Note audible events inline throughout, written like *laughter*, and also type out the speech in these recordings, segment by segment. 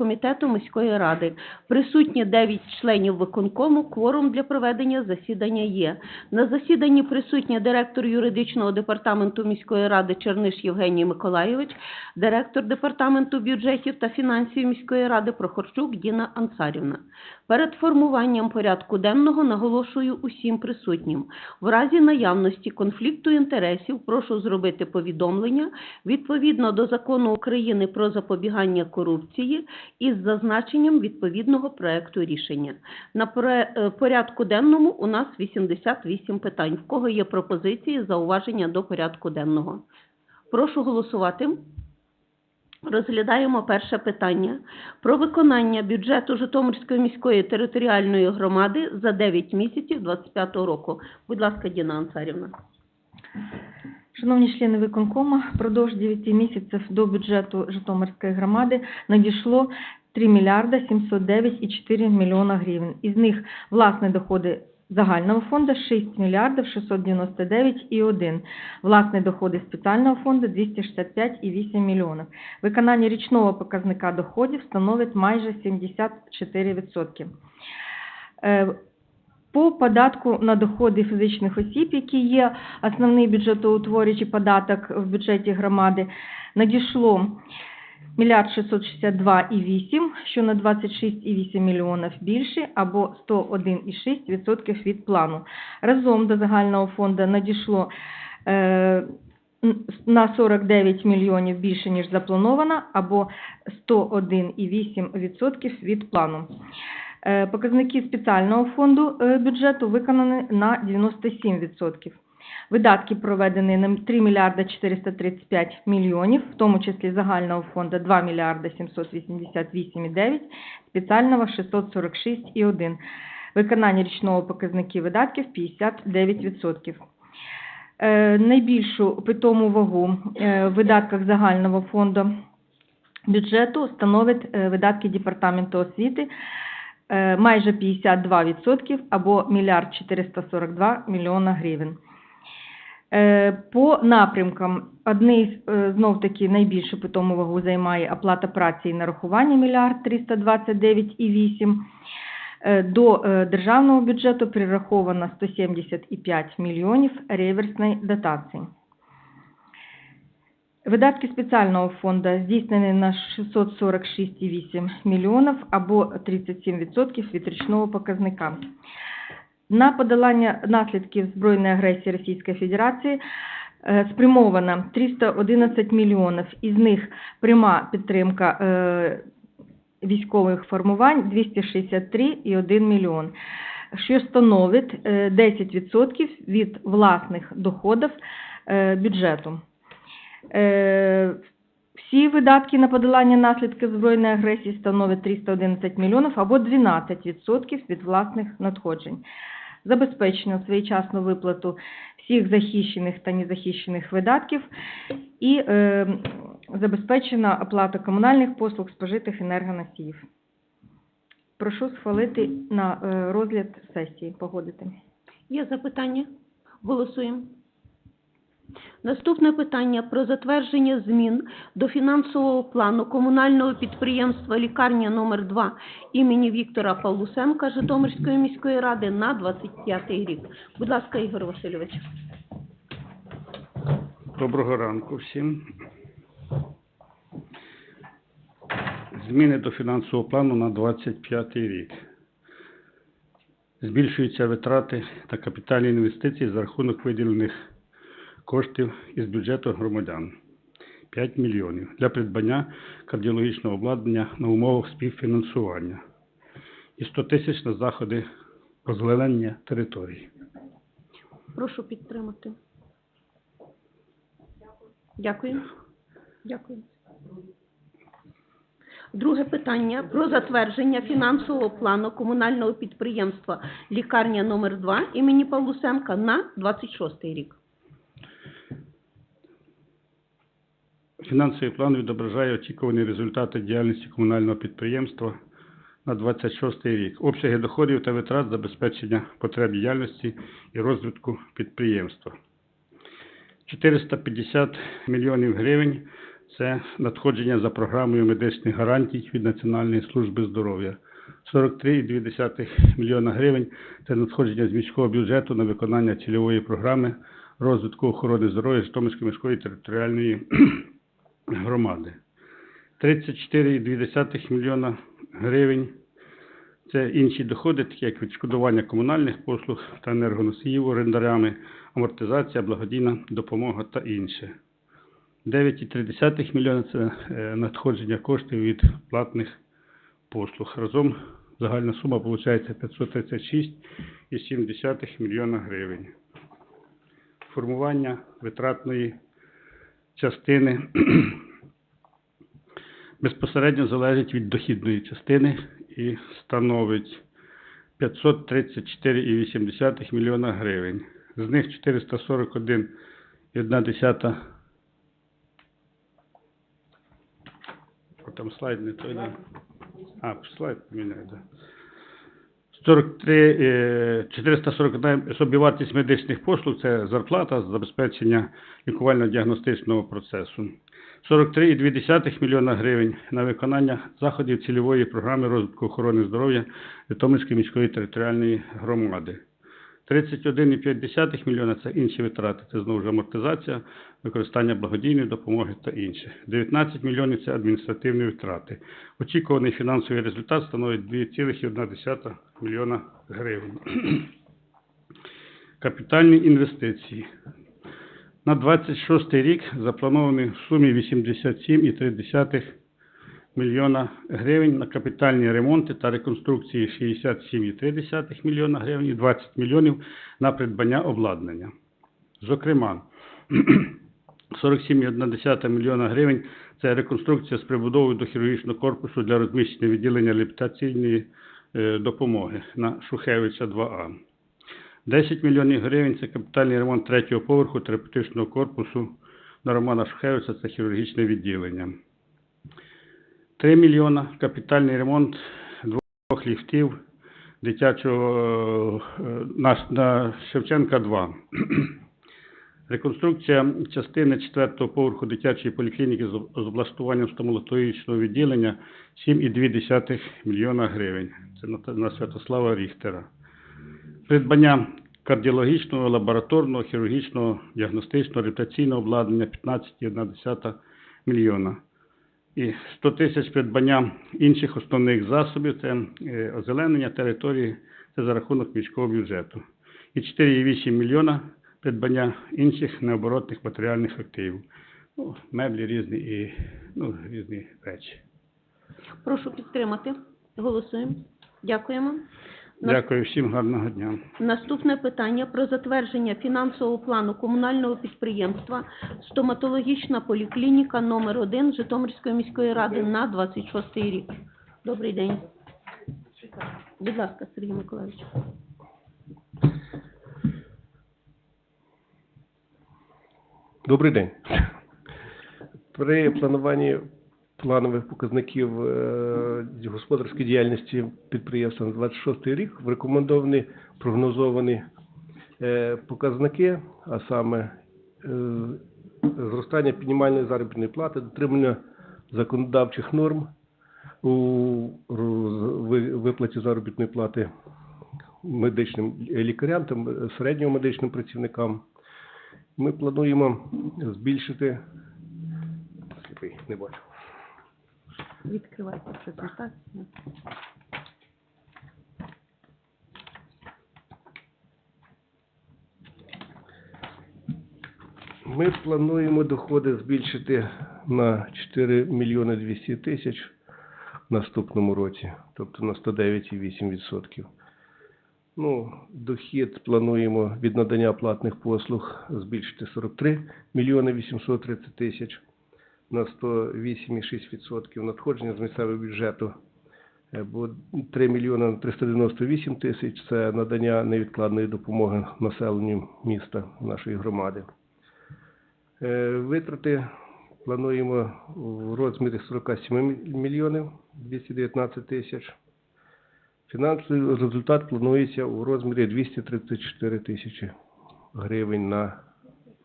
комітету міської ради. Присутні 9 членів виконкому. Кворум для проведення засідання є. На засіданні присутні директор юридичного департаменту міської ради Черниш Євгеній Миколайович, директор департаменту бюджетів та фінансів міської ради Прохорчук Діна Ансарівна. Перед формуванням порядку денного наголошую усім присутнім. В разі наявності конфлікту інтересів прошу зробити повідомлення відповідно до Закону України про запобігання корупції із зазначенням відповідного проекту рішення. На е, порядку денному у нас 88 питань. В кого є пропозиції, зауваження до порядку денного? Прошу голосувати. Розглядаємо перше питання про виконання бюджету Житомирської міської територіальної громади за 9 місяців 2025 року. Будь ласка, Діна Ансарівна. Шановні члени виконкому, впродовж 9 місяців до бюджету Житомирської громади надійшло 3 мільярда 709,4 мільйона гривень. Із них власні доходи загального фонду 6 мільярдів 699,1. Власні доходи спеціального фонду 265,8 мільйонів. Виконання річного показника доходів становить майже 74%. Е, По податку на доходи фізичних осіб, які є основний бюджетоутворюючий податок в бюджеті громади, надійшло мільярд 662,8, що на 26,8 мільйонів більше, або 101,6% від плану. Разом до загального фонду надійшло е, на 49 мільйонів більше, ніж заплановано, або 101,8% від плану. Е, Показники спеціального фонду е, бюджету виконані на 97%. Видатки проведені на 3 мільярда 435 мільйонів, в тому числі загального фонду 2 мільярда 788,9, спеціального 646,1. Виконання річного показників видатків 59%. Е, Найбільшу питому вагу е, в видатках загального фонду бюджету становить е, видатки Департаменту освіти майже 52% або мільярд 442 мільйона гривень. Е, По напрямкам одний знов таки найбільшу питому вагу займає оплата праці і нарахування мільярд 329,8. Е, До е, державного бюджету прираховано 175 мільйонів реверсної дотації. Видатки спеціального фонду здійснені на 646,8 мільйонів або 37% від річного показника. На подолання наслідків збройної агресії Російської Федерації е, спрямовано 311 мільйонів, із них пряма підтримка е, військових формувань 263,1 мільйон, що становить е, 10% від власних доходів е, бюджету. Е, Всі видатки на подолання наслідків збройної агресії становлять 311 мільйонів або 12% від власних надходжень. Забезпечено своєчасну виплату всіх захищених та незахищених видатків і е, забезпечена оплата комунальних послуг спожитих енергоносіїв. Прошу схвалити на е, розгляд сесії, погодити. Є запитання? Голосуємо. Наступне питання про затвердження змін до фінансового плану комунального підприємства лікарня номер 2 імені Віктора Павлусенка Житомирської міської ради на 25 рік. Будь ласка, Ігор Васильович. Доброго ранку всім. Зміни до фінансового плану на 25 рік. Збільшуються витрати та капітальні інвестиції за рахунок виділених коштів із бюджету громадян 5 мільйонів для придбання кардіологічного обладнання на умовах співфінансування і 100 тисяч на заходи озеленення території. Прошу підтримати. Дякую. Дякую. Друге питання про затвердження фінансового плану комунального підприємства лікарня номер 2 імені Павлусенка на 26 рік. Фінансовий план відображає очікувані результати діяльності комунального підприємства на 26 рік, обсяги доходів та витрат забезпечення потреб діяльності і розвитку підприємства. 450 мільйонів гривень Це надходження за програмою медичних гарантій від Національної служби здоров'я. 43,2 мільйона гривень – це надходження з міського бюджету на виконання цільової програми розвитку охорони здоров'я Житомирської міської територіальної громади. 34,2 мільйона гривень – це інші доходи, такі як відшкодування комунальних послуг та енергоносіїв орендарями, амортизація, благодійна допомога та інше. 9,3 мільйона – це е, надходження коштів від платних послуг. Разом загальна сума виходить 536,7 мільйона гривень. Формування витратної частини *clears throat* безпосередньо залежить від дохідної частини і становить 534,8 мільйона гривень. З них 441,1 О, Там слайд не той. А, слайд поміняй, да. 43, е, 441 собівартість медичних послуг – це зарплата, забезпечення лікувально-діагностичного процесу. 43,2 мільйона гривень на виконання заходів цільової програми розвитку охорони здоров'я Житомирської міської територіальної громади. 31,5 мільйона – це інші витрати, це знову ж амортизація, використання благодійної допомоги та інше. 19 мільйонів – це адміністративні витрати. Очікуваний фінансовий результат становить 2,1 мільйона гривень. *clears throat* Капітальні інвестиції. На 26 рік заплановані в сумі 87,3 мільйона гривень на капітальні ремонти та реконструкції 67,3 мільйона гривень і 20 мільйонів на придбання обладнання. Зокрема, *clears throat* 47,1 мільйона гривень – це реконструкція з прибудовою до хірургічного корпусу для розміщення відділення лептаційної е, допомоги на Шухевича 2А. 10 мільйонів гривень – це капітальний ремонт третього поверху терапевтичного корпусу на Романа Шухевича, це хірургічне відділення. 3 мільйона – капітальний ремонт двох ліфтів дитячого е, на, на Шевченка 2. *clears throat* Реконструкція частини четвертого поверху дитячої поліклініки з облаштуванням стоматологічного відділення 7,2 мільйона гривень. Це на, Святослава Ріхтера. Придбання кардіологічного, лабораторного, хірургічного, діагностичного, рептаційного обладнання 15,1 мільйона. І 100 тисяч придбання інших основних засобів це е, озеленення території, це за рахунок міського бюджету. І 4,8 мільйона придбання інших необоротних матеріальних активів. Ну, меблі різні і ну, різні речі. Прошу підтримати. Голосуємо. Дякуємо. Дякую всім, гарного дня. Наступне питання про затвердження фінансового плану комунального підприємства «Стоматологічна поліклініка номер 1 Житомирської міської ради на 26 рік. Добрий день. Будь ласка, Сергій Миколаївич. Добрий день. При плануванні планових показників е, господарської діяльності підприємства на 26 рік рекомендовані прогнозовані е, показники, а саме е, зростання мінімальної заробітної плати, дотримання законодавчих норм у виплаті заробітної плати медичним лікарям та середньо медичним працівникам. Ми плануємо збільшити. Сліпий, не бачу. Відкривайте презентацію. Ми плануємо доходи збільшити на 4 мільйони 200 тисяч в наступному році, тобто на 109,8%. Ну, дохід плануємо від надання платних послуг збільшити 43 мільйони 830 тисяч на 108,6%. Надходження з місцевого бюджету е, бо 3 мільйони 398 тисяч – це надання невідкладної допомоги населенню міста нашої громади. Е, Витрати плануємо в розмірі 47 мільйонів 219 тисяч. Фінансовий результат планується у розмірі 234 тисячі гривень на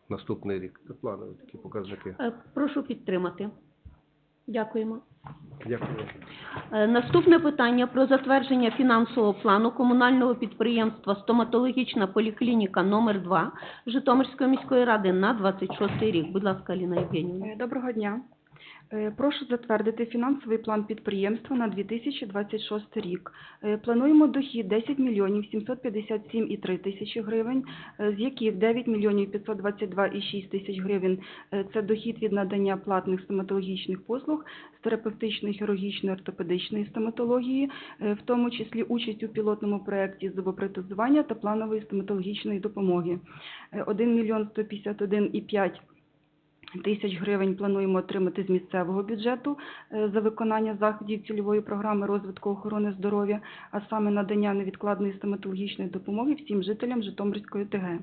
наступний рік. Це планові такі показники. Е, Прошу підтримати. Дякуємо. Дякую. Е, Наступне питання про затвердження фінансового плану комунального підприємства «Стоматологічна поліклініка номер 2 Житомирської міської ради на 26 рік. Будь ласка, Аліна Євгенівна. Е, Доброго дня. Е, Прошу затвердити фінансовий план підприємства на 2026 рік. Е, Плануємо дохід 10 мільйонів 757,3 тисячі гривень, е, з яких 9 мільйонів 522,6 тисяч гривень це дохід від надання платних стоматологічних послуг з терапевтичної, хірургічної, ортопедичної стоматології, в тому числі участь у пілотному проєкті зубопротезування та планової стоматологічної допомоги. Е, 1 мільйон 151,5 тисяч гривень плануємо отримати з місцевого бюджету е, за виконання заходів цільової програми розвитку охорони здоров'я, а саме надання невідкладної стоматологічної допомоги всім жителям Житомирської ОТГ.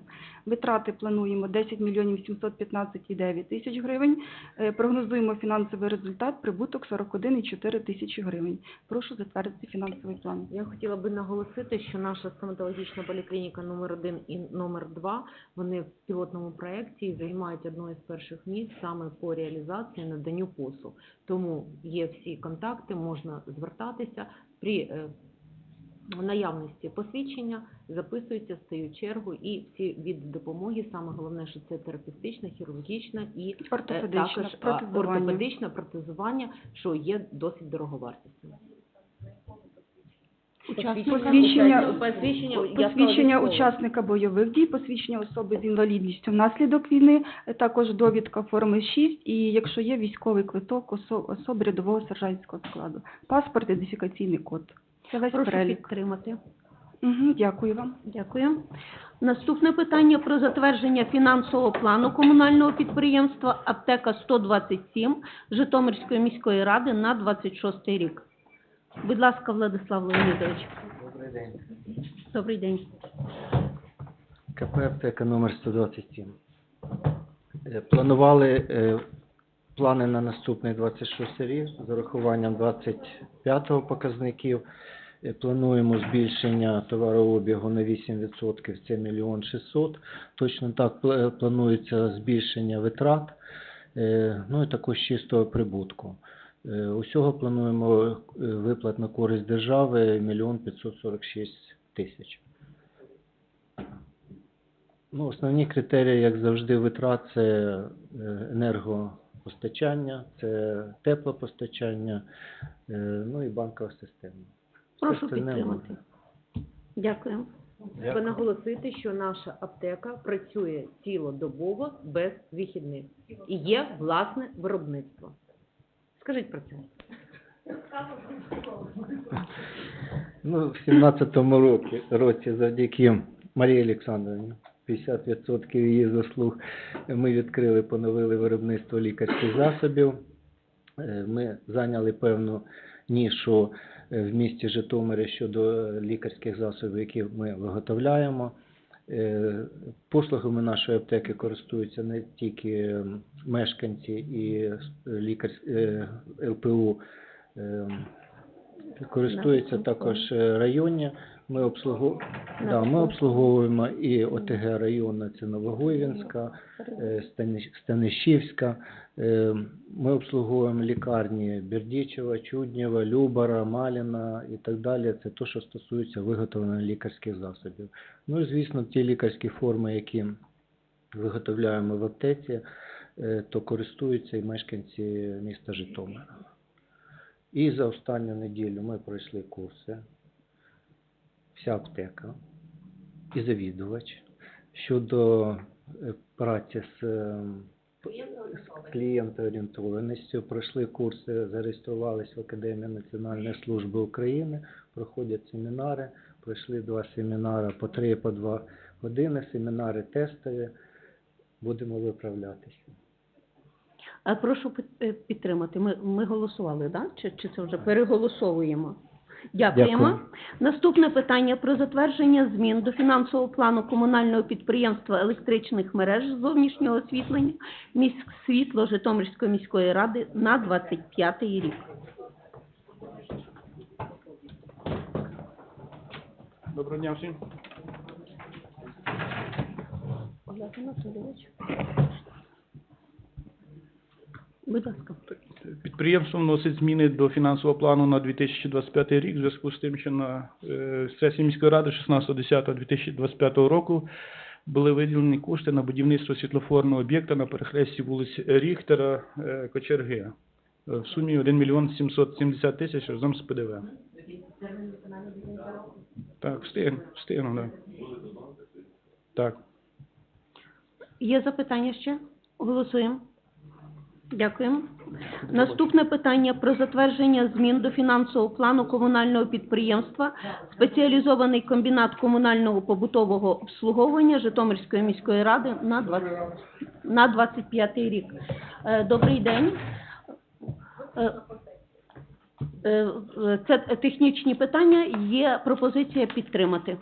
Витрати плануємо 10 мільйонів 715,9 тисяч гривень. Е, Прогнозуємо фінансовий результат прибуток 41,4 тисячі гривень. Прошу затвердити фінансовий план. Я хотіла би наголосити, що наша стоматологічна поліклініка номер 1 і номер 2 вони в пілотному проєкті займають одне з перших місць саме по реалізації наданню послуг. Тому є всі контакти, можна звертатися при е, наявності посвідчення, записуються, стають чергу і всі від допомоги. Саме головне, що це терапевтична, хірургічна і е, Ортопедичне також протезування. ортопедичне протезування, що є досить дороговартісним. Посвідчення- посвідчення, Посвідчення учасника бойових дій, посвідчення особи з інвалідністю внаслідок війни, е, також довідка форми 6 і якщо є військовий квиток осо- особи рядового сержантського складу, паспорт, ідентифікаційний код. Це весь Прошу перелік. підтримати. Угу, дякую вам. Дякую. Наступне питання про затвердження фінансового плану комунального підприємства «Аптека 127» Житомирської міської ради на 26 рік. Будь ласка, Владислав Леонідович. Добрий день. Добрий день. КП «Аптека» номер 127. Е, Планували е, плани на наступний 26 рік з урахуванням 25-го показників. Е, Плануємо збільшення товарообігу на 8%, це мільйон 600. Точно так планується збільшення витрат, ну і також чистого прибутку. Е, Усього плануємо е, виплат на користь держави мільйон 546 тисяч. Ну, основні критерії, як завжди, витрат це е, енергопостачання, це теплопостачання, ну і банкова система. Прошу Остальне підтримати. Дякую. Треба наголосити, що наша аптека працює цілодобово без вихідних і є власне виробництво. Скажіть про це. Ну, в 17-му році, році завдяки Марії Олександровні, 50% її заслуг, ми відкрили, поновили виробництво лікарських засобів. Е, Ми зайняли певну нішу е, в місті Житомирі щодо лікарських засобів, які ми виготовляємо. Е, Послугами нашої аптеки користуються не тільки мешканці і е, лікар е, ЛПУ, користуються також районні. Ми, обслугу... Да, ми обслуговуємо і ОТГ районна, це Новогойвінська, Станиш- Станишівська. Е, Ми обслуговуємо лікарні Бердічева, Чуднєва, Любара, Маліна і так далі. Це те, що стосується виготовлення лікарських засобів. Ну і, звісно, ті лікарські форми, які виготовляємо в аптеці, е, то користуються і мешканці міста Житомира. І за останню неділю ми пройшли курси, вся аптека і завідувач щодо е, праці з, з клієнтоорієнтованістю. Пройшли курси, зареєструвалися в Академії Національної служби України, проходять семінари, пройшли два семінари по три, по два години, семінари тестові. Будемо виправлятися. А прошу е, підтримати. Ми, ми голосували, да? чи, чи це вже переголосовуємо? Дякуємо. Дякую. Наступне питання про затвердження змін до фінансового плану комунального підприємства електричних мереж зовнішнього освітлення міськсвітло Житомирської міської ради на 25 рік. Доброго дня всім. Анатолійович. Будь ласка. Підприємство вносить зміни до фінансового плану на 2025 рік в зв'язку з тим, що на е, сесії міської ради 16.10.2025 року були виділені кошти на будівництво світлофорного об'єкта на перехресті вулиць Ріхтера, е, Кочерги е, в сумі 1 мільйон 770 тисяч разом з ПДВ. Так, встигну, встигну, да. Так. Є запитання ще? Голосуємо. Дякуємо. Наступне питання про затвердження змін до фінансового плану комунального підприємства спеціалізований комбінат комунального побутового обслуговування Житомирської міської ради на 20, на 25 рік. Е, Добрий день. Е, е, Це технічні питання. Є пропозиція підтримати.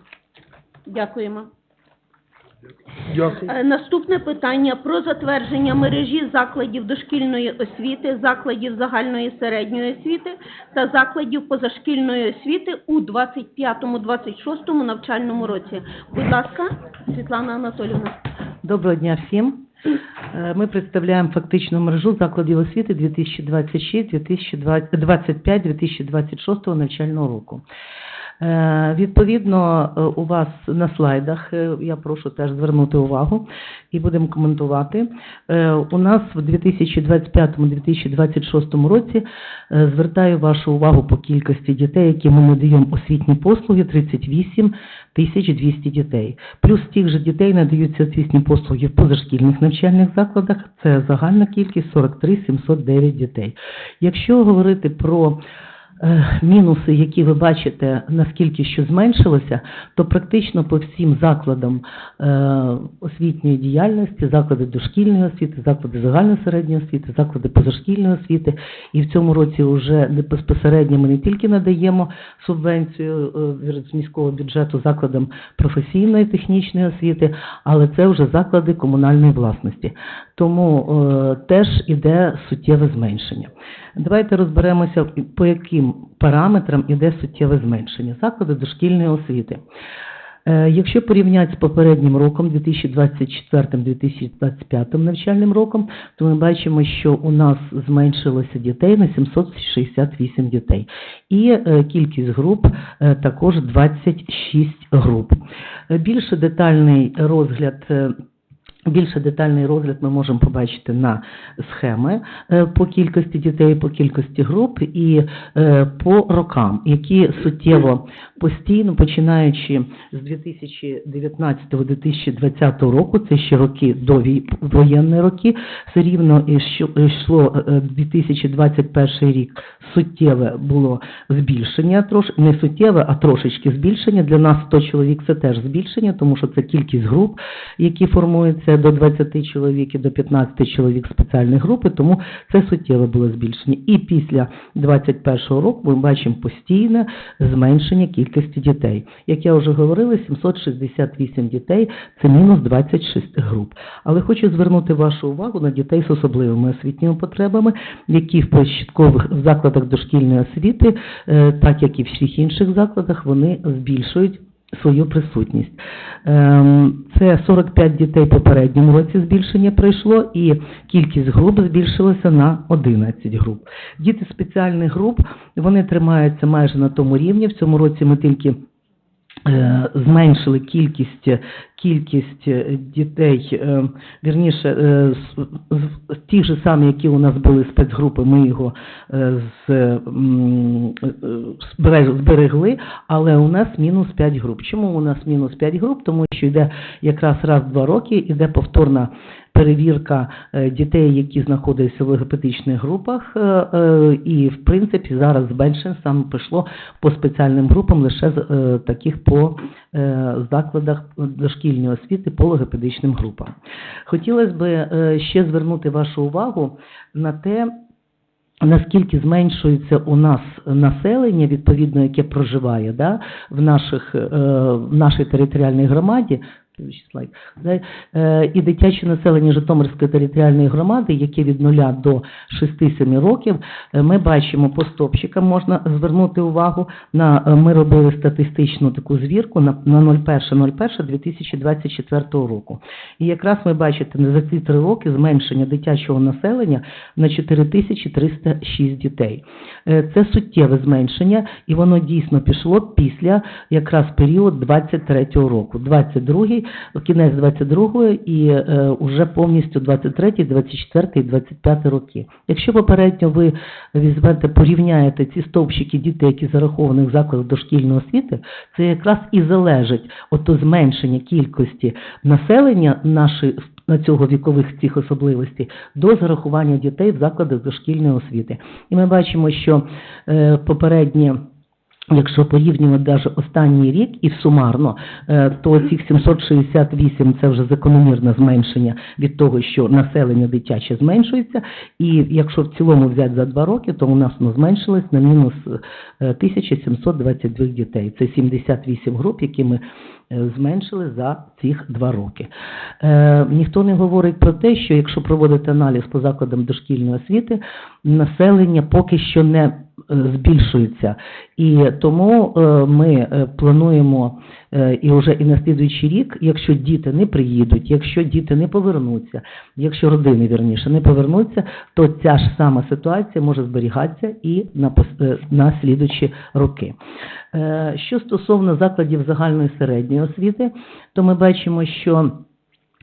Дякуємо. Е, Наступне питання про затвердження мережі закладів дошкільної освіти, закладів загальної середньої освіти та закладів позашкільної освіти у 25-26 навчальному році. Будь ласка, Світлана Анатолівна. Доброго дня всім. Е, Ми представляємо фактичну мережу закладів освіти 2026-2025-2026 навчального року. Е, Відповідно, е, у вас на слайдах, е, я прошу теж звернути увагу і будемо коментувати. У нас в 2025-2026 році звертаю вашу увагу по кількості дітей, які ми надаємо освітні послуги, 38 тисяч 200 дітей. Плюс тих же дітей надаються освітні послуги в позашкільних навчальних закладах. Це загальна кількість 43 709 дітей. Якщо говорити про мінуси, які ви бачите, наскільки що зменшилося, то практично по всім закладам е, освітньої діяльності, заклади дошкільної освіти, заклади загальної середньої освіти, заклади позашкільної освіти, і в цьому році вже не безпосередньо ми не тільки надаємо субвенцію е, з міського бюджету закладам професійної технічної освіти, але це вже заклади комунальної власності. Тому е, теж іде суттєве зменшення. Давайте розберемося, по яким параметрам іде суттєве зменшення. Заклади дошкільної освіти. Е, Якщо порівняти з попереднім роком, 2024-2025 навчальним роком, то ми бачимо, що у нас зменшилося дітей на 768 дітей. І е, кількість груп також 26 груп. Більше детальний розгляд Більше детальний розгляд ми можемо побачити на схеми е, по кількості дітей, по кількості груп і е, по рокам, які суттєво постійно, починаючи з 2019-2020 року, це ще роки до воєнні роки, все рівно йшло е, 2021 рік суттєве було збільшення, трош не суттєве, а трошечки збільшення. Для нас 100 чоловік це теж збільшення, тому що це кількість груп, які формуються до 20 чоловік і до 15 чоловік спеціальної групи, тому це суттєве було збільшення. І після 21 року ми бачимо постійне зменшення кількості дітей. Як я вже говорила, 768 дітей це мінус 26 груп. Але хочу звернути вашу увагу на дітей з особливими освітніми потребами, які в початкових закладах дошкільної освіти, е, так як і в всіх інших закладах, вони збільшують свою присутність. Ем, Це 45 дітей попередньому році збільшення пройшло, і кількість груп збільшилася на 11 груп. Діти спеціальних груп вони тримаються майже на тому рівні. В цьому році ми тільки зменшили кількість, кількість е, дітей, е, вірніше, е, ті ж самі, які у нас були спецгрупи, ми його е, е, зберегли, але у нас мінус 5 груп. Чому у нас мінус 5 груп? Тому що йде якраз раз в два роки, іде повторна перевірка е, дітей, які знаходяться в логопедичних групах, е, е, і в принципі зараз зменшення саме пішло по спеціальним групам лише таких по закладах дошкільної освіти по логопедичним групам. Хотілося б ще звернути вашу увагу на те, наскільки зменшується у нас населення, відповідно, яке проживає да, в, наших, в нашій територіальній громаді, е, І дитяче населення Житомирської територіальної громади, яке від 0 до 6-7 років, е, ми бачимо по стопчикам, можна звернути увагу на е, ми робили статистичну таку звірку на, на 01.01.2024 року. І якраз ми бачите за ці три роки зменшення дитячого населення на 4306 дітей. Це суттєве зменшення, і воно дійсно пішло після якраз період 23-го року. 22-й, кінець 22-го і е, уже повністю 23-й, 24-й 25-й роки. Якщо попередньо ви візьмете, порівняєте ці стовпчики дітей, які зараховані в закладах дошкільної освіти, це якраз і залежить ото зменшення кількості населення нашої на цього вікових цих особливостей до зарахування дітей в закладах дошкільної освіти. І ми бачимо, що е, попереднє Якщо порівнювати навіть останній рік і сумарно, е, то цих 768 це вже закономірне зменшення від того, що населення дитяче зменшується. І якщо в цілому взяти за два роки, то у нас воно зменшилось на мінус е, 1722 дітей. Це 78 груп, які ми е, зменшили за цих два роки. Е, ніхто не говорить про те, що якщо проводити аналіз по закладам дошкільної освіти, населення поки що не е, збільшується. І тому е, ми е, плануємо е, і вже і на слідуючий рік, якщо діти не приїдуть, якщо діти не повернуться, якщо родини вірніше не повернуться, то ця ж сама ситуація може зберігатися і на е, на слідуючі роки. Е, Що стосовно закладів загальної середньої освіти, то ми бачимо, що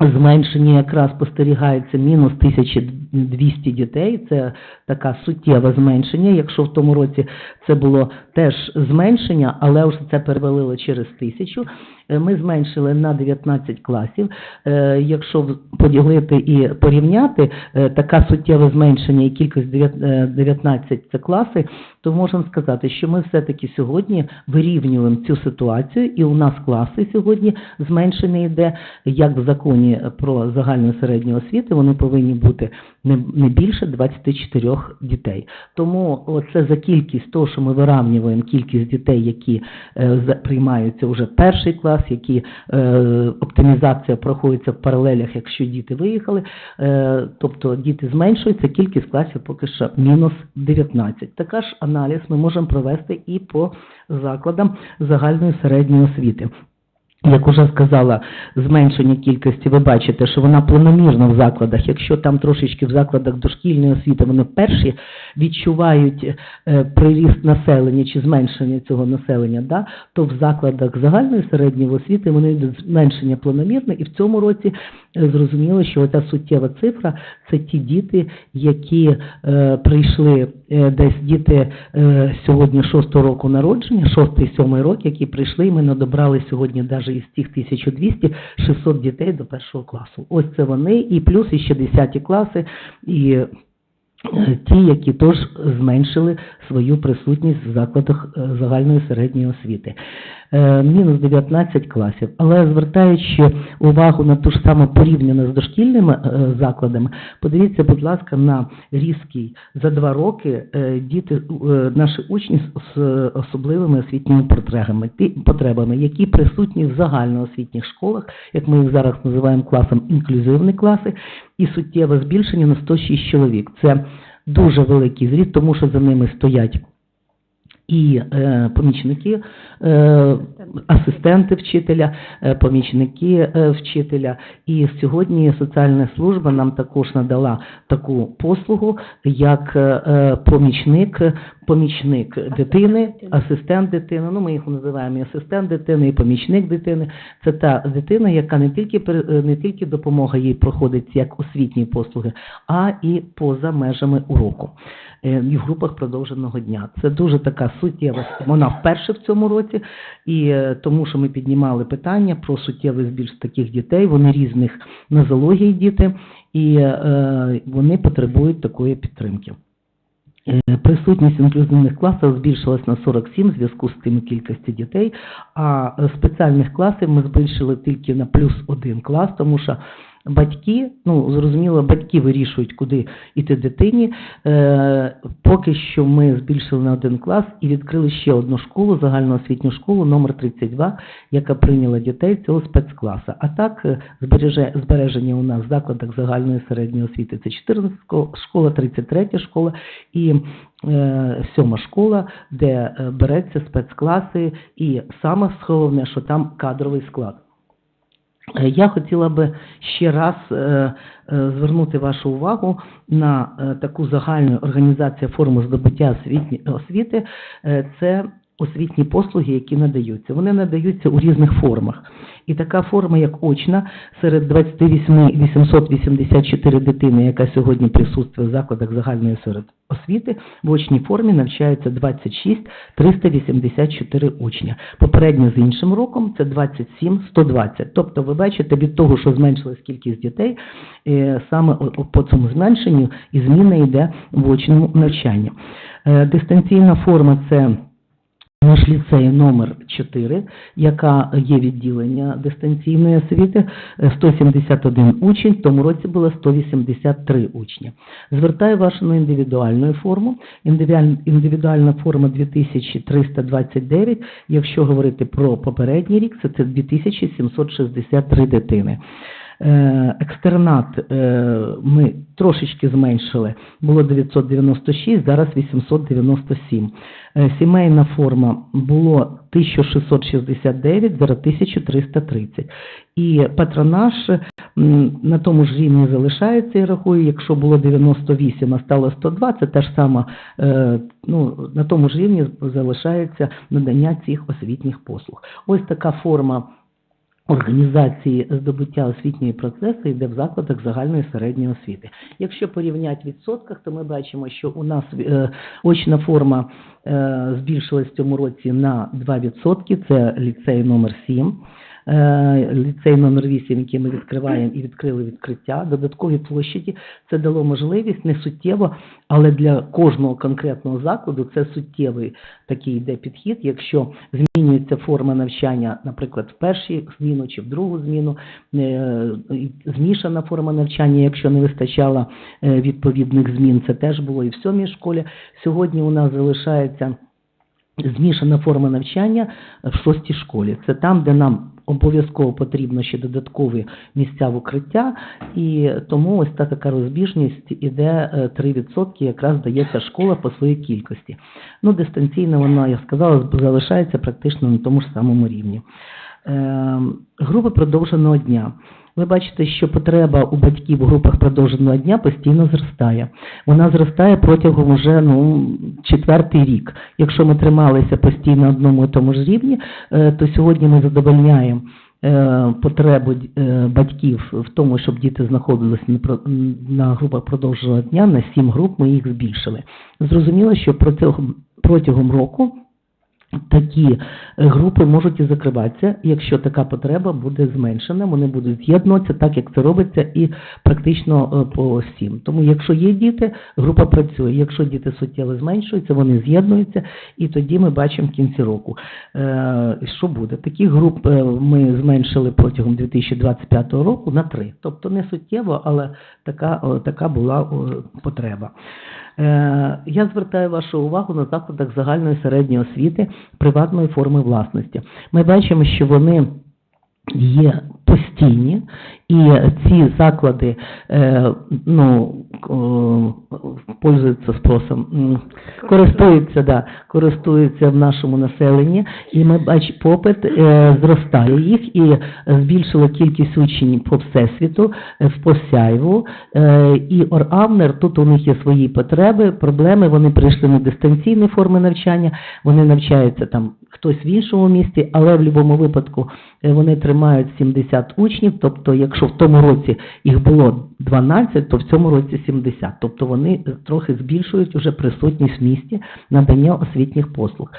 зменшення якраз спостерігається мінус 1200 дітей. Це така суттєве зменшення. Якщо в тому році це було теж зменшення, але вже це перевалило через тисячу. Е, Ми зменшили на 19 класів. Е, Якщо поділити і порівняти е, таке суттєве зменшення і кількість дев'ят- е, 19 це класи, то можемо сказати, що ми все-таки сьогодні вирівнюємо цю ситуацію, і у нас класи сьогодні зменшені йде, як в законі про загальну середню освіту, вони повинні бути не, більше 24 дітей. Тому це за кількість того, що ми виравнюємо кількість дітей, які е, приймаються вже перший клас, які е, оптимізація проходиться в паралелях, якщо діти виїхали, е, тобто діти зменшуються, кількість класів поки що мінус 19. Така ж аналіз ми можемо провести і по закладам загальної середньої освіти. Як уже сказала, зменшення кількості, ви бачите, що вона планомірна в закладах. Якщо там трошечки в закладах дошкільної освіти вони перші відчувають е, приріст населення чи зменшення цього населення, да, то в закладах загальної середньої освіти вони йдуть зменшення планомірне, і в цьому році е, зрозуміло, що ця суттєва цифра це ті діти, які е, прийшли е, десь діти е, сьогодні 6 року народження, 6-7 рок, які прийшли, і ми надобрали сьогодні навіть із тих 1200 600 дітей до першого класу. Ось це вони, і плюс іще 10 класи, і ті, які теж зменшили свою присутність в закладах е, загальної середньої освіти. Е, Мінус 19 класів. Але звертаючи увагу на ту ж саму порівняно з дошкільними е, закладами, подивіться, будь ласка, на різкий за два роки е, діти, е, наші учні з особливими освітніми потребами, які присутні в загальноосвітніх школах, як ми їх зараз називаємо класом інклюзивні класи, і суттєве збільшення на 106 чоловік. Це дуже великий зріст, тому що за ними стоять і е, помічники, е, асистенти вчителя, е, помічники е, вчителя. І сьогодні соціальна служба нам також надала таку послугу, як е, е, помічник, помічник дитини, асистент дитини. Ну, ми їх називаємо і асистент дитини, і помічник дитини. Це та дитина, яка не тільки е, не тільки допомога їй проходить як освітні послуги, а і поза межами уроку е, і в групах продовженого дня. Це дуже така суттєва, вона вперше в цьому році, і е, тому що ми піднімали питання про суттєвий збір таких дітей, вони різних нозологій діти, і вони потребують такої підтримки. Е, Присутність інклюзивних класів збільшилась на 47 в зв'язку з тим кількістю дітей, а спеціальних класів ми збільшили тільки на плюс один клас, тому що батьки, ну зрозуміло, батьки вирішують, куди йти дитині. Е, поки що ми збільшили на один клас і відкрили ще одну школу, загальноосвітню школу номер 32, яка прийняла дітей цього спецкласу. А так е, збереже, збереження у нас в закладах загальної середньої освіти це 14 школа, 33 школа і е, школа, де е, береться спецкласи, і саме головне, що там кадровий склад. Е, Я хотіла би ще раз е, е, звернути вашу увагу на таку загальну організацію форму здобуття освіти. Це освітні послуги, які надаються. Вони надаються у різних формах. І така форма, як очна, серед 28 884 дитини, яка сьогодні присутствує в закладах загальної серед освіти, в очній формі навчаються 26 384 учня. Попередньо з іншим роком це 27 120. Тобто, ви бачите, від того, що зменшилась кількість дітей, е, саме по цьому зменшенню і зміна йде в очному навчанні. Е, Дистанційна форма це наш ліцей номер 4, яка є відділення дистанційної освіти, е, 171 учень, в тому році було 183 учні. Звертаю вашу на індивідуальну форму. Індивідуальна форма 2329, якщо говорити про попередній рік, це 2763 дитини. Е, Екстернат е, ми трошечки зменшили, було 996, зараз 897. Е, Сімейна форма було 1669, зараз 1330. І патронаж на тому ж рівні залишається, я рахую, якщо було 98, а стало 102, це те ж саме, е, ну, на тому ж рівні залишається надання цих освітніх послуг. Ось така форма організації здобуття освітньої процесу йде в закладах загальної середньої освіти. Якщо порівняти в відсотках, то ми бачимо, що у нас е, очна форма е, збільшилась в цьому році на 2%, це ліцей номер 7. Е, Ліцей номер 8, який ми відкриваємо і відкрили відкриття, додаткові площаді, це дало можливість не суттєво, але для кожного конкретного закладу це суттєвий такий йде підхід. Якщо змінюється форма навчання, наприклад, в першу зміну чи в другу зміну, е, змішана форма навчання, якщо не вистачало е, відповідних змін, це теж було і в сьомій школі. Сьогодні у нас залишається змішана форма навчання в шостій школі. Це там, де нам обов'язково потрібно ще додаткові місця в укриття, і тому ось та така розбіжність іде е, 3%, якраз дається школа по своїй кількості. Ну, дистанційно вона, я сказала, залишається практично на тому ж самому рівні. Е, Групи продовженого дня. Ви бачите, що потреба у батьків у групах продовженого дня постійно зростає. Вона зростає протягом уже ну, четвертий рік. Якщо ми трималися постійно на одному і тому ж рівні, е, то сьогодні ми задовольняємо е, потребу е, батьків в тому, щоб діти знаходилися на групах продовженого дня, на сім груп ми їх збільшили. Зрозуміло, що протягом року такі групи можуть і закриватися, якщо така потреба буде зменшена, вони будуть з'єднуватися так, як це робиться, і практично е, по всім. Тому, якщо є діти, група працює. Якщо діти суттєво зменшуються, вони з'єднуються, і тоді ми бачимо в кінці року, е, що буде. Таких груп е, ми зменшили протягом 2025 року на три. Тобто не суттєво, але така, така була потреба. Е, Я звертаю вашу увагу на закладах загальної середньої освіти приватної форми власності. Ми бачимо, що вони є постійні, і ці заклади е, ну, пользуються спросом, користуються, да, користуються в нашому населенні, і ми бачимо, попит е, зростає їх, і збільшила кількість учнів по всесвіту, е, в посяйву, е, і Оравнер, тут у них є свої потреби, проблеми, вони прийшли на дистанційні форми навчання, вони навчаються там хтось в іншому місті, але в будь-якому випадку е, вони тримають 70 учнів, тобто якщо в тому році їх було 12, то в цьому році 70. Тобто вони е, трохи збільшують уже присутність в місті надання освітніх послуг.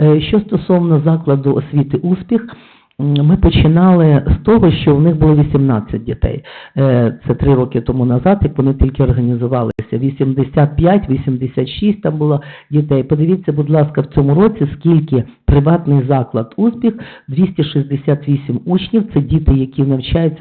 Е, Що стосовно закладу освіти успіх, ми починали з того, що в них було 18 дітей. Е, Це три роки тому назад, як вони тільки організувалися. 85, 86 там було дітей. Подивіться, будь ласка, в цьому році скільки приватний заклад успіх 268 учнів. Це діти, які навчаються